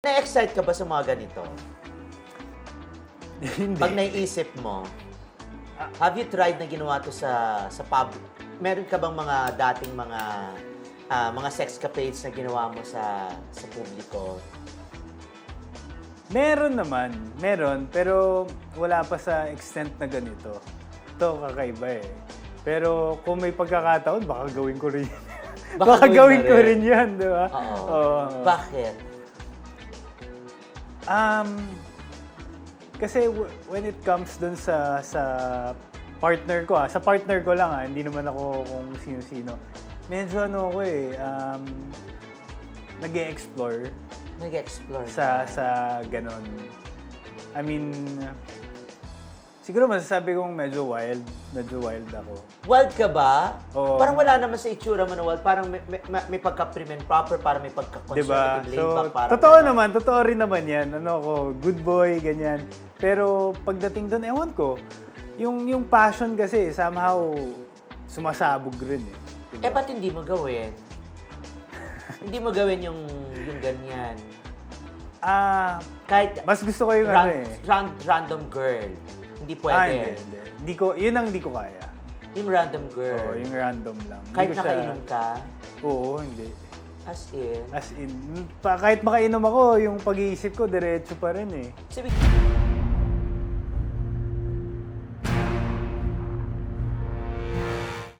Na-excite ka ba sa mga ganito? Hindi. Pag naiisip mo, have you tried na ginawa to sa sa pub? Meron ka bang mga dating mga ah, mga sexcapades na ginawa mo sa sa publiko? Meron naman, meron, pero wala pa sa extent na ganito. Ito, kakaiba eh. Pero kung may pagkakataon, baka gawin ko rin. Baka baka, gawin gawin mo ko rin. rin yan, di ba? Oo. Bakit? Um, kasi when it comes dun sa sa partner ko ah, sa partner ko lang ah, hindi naman ako kung sino-sino. Medyo ano ko eh, um, nag explore Nag-explore sa sa ganon. I mean, siguro masasabi kong medyo wild, medyo wild ako. Wild ka ba? Oo. Parang wala naman sa itsura mo na wild. Parang may, may, may prim and proper, parang may Diba? pagka-conservative laid So, back. Parang totoo naman, totoo rin naman yan. Ano ko, good boy, ganyan. Pero pagdating doon, ewan ko, yung, yung passion kasi, somehow, sumasabog rin eh. Eh, ba't hindi mo gawin? hindi mo gawin yung, yung ganyan. Ah, Kahit mas gusto ko yung ran- ano eh. ran- random girl. Hindi pwede. Ah, hindi, hindi. Hindi ko, yun ang hindi ko kaya. Yung random girl. Oo, yung random lang. Hindi Kahit ko siya- nakainom ka, Oo, hindi. as in. As in, pa, kahit makainom ako, yung pag-iisip ko, diretso pa rin eh. Sabi,